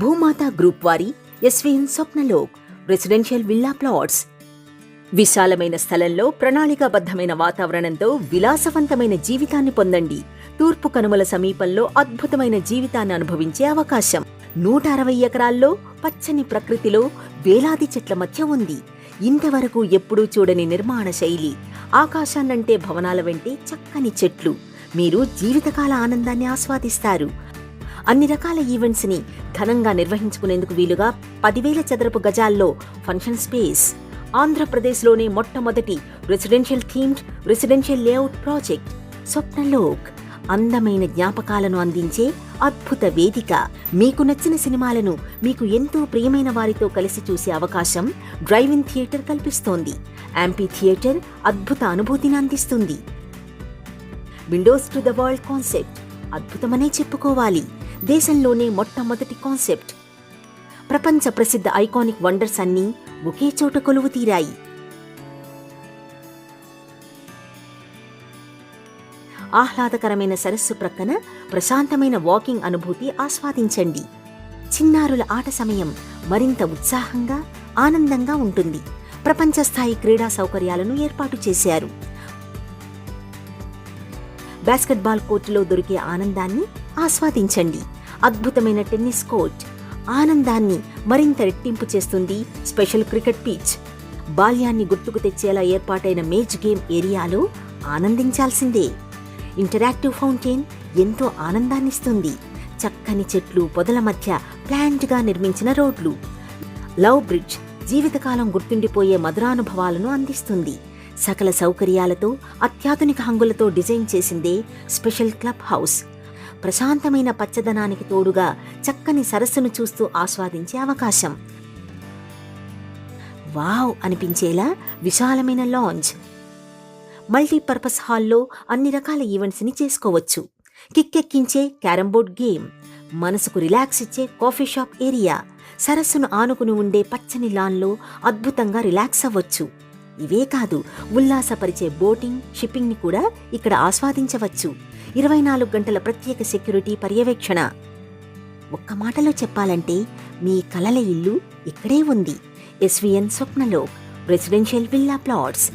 భూమాత గ్రూప్ వారి SVN Swapnalok residential villa plots విశాలమైన స్థలంలో ప్రణాళికాబద్ధమైన వాతావరణంతో విలాసవంతమైన జీవితాన్ని పొందండి. తూర్పు కనుమల సమీపంలో అద్భుతమైన జీవితాన్ని అనుభవించే అవకాశం. నూట అరవై ఎకరాల్లో పచ్చని ప్రకృతిలో వేలాది చెట్ల మధ్య ఉంది. ఇంతవరకు ఎప్పుడూ చూడని నిర్మాణ శైలి. ఆకాశాన్నంటే భవనాల వెంటే చక్కని చెట్లు. మీరు జీవితకాల ఆనందాన్ని ఆస్వాదిస్తారు. అన్ని రకాల ఈవెంట్స్ని ఘనంగా నిర్వహించుకునేందుకు వీలుగా పదివేల చదరపు గజాల్లో ఫంక్షన్ స్పేస్ ఆంధ్రప్రదేశ్లోనే మొట్టమొదటి residential themed residential layout project Swapnalok అందమైన జ్ఞాపకాలను అందించే అద్భుత వేదిక. మీకు నచ్చిన సినిమాలను మీకు ఎంతో ప్రియమైన వారితో కలిసి చూసే అవకాశం డ్రైవ్ ఇన్ థియేటర్ కల్పిస్తోంది. యాంపీ థియేటర్ అద్భుత అనుభూతిని అందిస్తుంది. Windows to the world concept అద్భుతమనే చెప్పుకోవాలి. దేశంలోనే మొట్టమొదటి కాన్సెప్ట్. ప్రపంచ ప్రసిద్ధ ఐకానిక్ వండర్స్ అన్నీ ఒకే చోట కొలువు తీరాయి. ఆహ్లాదకరమైన సరస్సు ప్రక్కన ప్రశాంతమైన వాకింగ్ అనుభూతి ఆస్వాదించండి. చిన్నారుల ఆట సమయం మరింత ఉత్సాహంగా ఆనందంగా ఉంటుంది. ప్రపంచ స్థాయి క్రీడా సౌకర్యాలను ఏర్పాటు చేశారు. బాస్కెట్బాల్ కోర్టులో దొరికే ఆనందాన్ని ఆస్వాదించండి. అద్భుతమైన టెన్నిస్ కోర్ట్ ఆనందాన్ని మరింత రెట్టింపు చేస్తుంది స్పెషల్ క్రికెట్ పిచ్. బాల్యాన్ని గుర్తుకు తెచ్చేలా ఏర్పాటైన మేజ్ గేమ్ ఏరియాలో ఆనందించాల్సిందే. ఇంటరాక్టివ్ ఫౌంటైన్ ఎంతో ఆనందాన్నిస్తుంది. చక్కని చెట్లు పొదల మధ్య ప్లాంట్గా నిర్మించిన రోడ్లు. లవ్ బ్రిడ్జ్ జీవితకాలం గుర్తుండిపోయే మధురానుభవాలను అందిస్తుంది. సకల సౌకర్యాలతో అత్యాధునిక హంగులతో డిజైన్ చేసిందే స్పెషల్ క్లబ్ హౌస్. ప్రశాంతమైన పచ్చదనానికి తోడుగా చక్కని సరస్సును చూస్తూ ఆస్వాదించే అవకాశం. వావ్! అనిపించేలా విశాలమైన లాంజ్. మల్టీపర్పస్ హాల్లో అన్ని రకాల ఈవెంట్స్ని చేసుకోవచ్చు. కిక్కెక్కించే క్యారంబోర్డ్ గేమ్. మనసుకు రిలాక్స్ ఇచ్చే కాఫీ షాప్ ఏరియా. సరస్సును ఆనుకుని ఉండే పచ్చని లాన్లో అద్భుతంగా రిలాక్స్ అవ్వచ్చు. ఇవే కాదు ఉల్లాసపరిచే బోటింగ్ షిప్పింగ్ని కూడా ఇక్కడ ఆస్వాదించవచ్చు. ఇరవై నాలుగు గంటల ప్రత్యేక సెక్యూరిటీ పర్యవేక్షణ. ఒక్క మాటలో చెప్పాలంటే మీ కలల ఇల్లు ఇక్కడే ఉంది. SVN స్వప్నలో residential villa plots.